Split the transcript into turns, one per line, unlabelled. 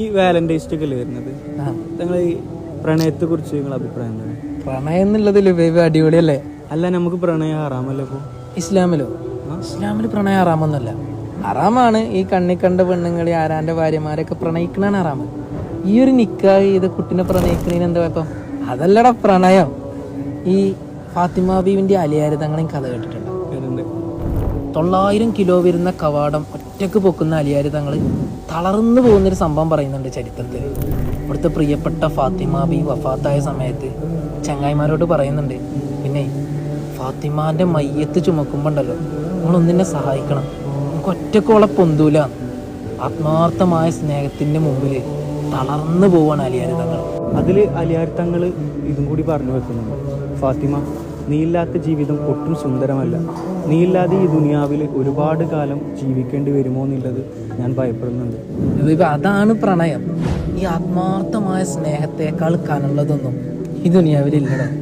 ഈ Valentine's day അല്ലേ വരുന്നത്? നിങ്ങൾ ഈ പ്രണയത്തെ കുറിച്ച് നിങ്ങളുടെ അഭിപ്രായം എന്താണ്?
പ്രണയം എന്നുള്ളത് അടിപൊളി അടിപൊളിയല്ലേ?
അല്ല നമുക്ക് പ്രണയം ഹറാമല്ലേ ഇപ്പോ?
ഇസ്ലാമിലോ? ഇസ്ലാമിൽ പ്രണയം ഹറാമൊന്നുമല്ല ഹറാമാണ് ഈ കണ്ണി കണ്ട പെണ്ണുങ്ങളെ ആരാന്റെ ഭാര്യമാരെയൊക്കെ പ്രണയിക്കണാണ് ഹറാമ് ഈ ഒരു നിക്കാഹ് ഇത് കുട്ടിനെ പ്രണയിക്കുന്നതിന് എന്താ കുഴപ്പം? അതല്ലടാ പ്രണയം. ഈ ഫാത്തിമ ബീവിന്റെ അലിയാര് തങ്ങളെയും കഥ കേട്ടിട്ടുണ്ട്? തൊള്ളായിരം കിലോ വരുന്ന കവാടം ഒറ്റയ്ക്ക് പൊക്കുന്ന അലിയാരി തങ്ങൾ തളർന്നു പോകുന്നൊരു സംഭവം പറയുന്നുണ്ട് ചരിത്രത്തിൽ ഇവിടുത്തെ പ്രിയപ്പെട്ട ഫാത്തിമ ബി വഫാത്തായ സമയത്ത് ചങ്ങായിമാരോട് പറയുന്നുണ്ട് പിന്നെ ഫാത്തിമാന്റെ മയ്യത്ത് ചുമക്കുമ്പോണ്ടല്ലോ നിങ്ങളൊന്നിനെ സഹായിക്കണം. നമുക്ക് ഒറ്റക്കോളെ പൊന്തൂല. ആത്മാർത്ഥമായ സ്നേഹത്തിന്റെ മുമ്പിൽ തളർന്നു പോവാണ് അലിയാർ തങ്ങൾ.
അതിൽ അലിയാർ തങ്ങൾ ഇതും കൂടി പറഞ്ഞു വെക്കുന്നുണ്ട്. ഫാത്തിമ നീയില്ലാത്ത ജീവിതം ഒട്ടും സുന്ദരമല്ല. നീയില്ലാതെ ഈ ദുനിയാവിൽ ഒരുപാട് കാലം ജീവിക്കേണ്ടി വരുമോ എന്നുള്ളത് ഞാൻ ഭയപ്പെടുന്നുണ്ട്.
അതാണ് പ്രണയം. ഈ ആത്മാർത്ഥമായ സ്നേഹത്തെ കനുള്ളതൊന്നും ഈ ദുനിയാവിലില്ലടോ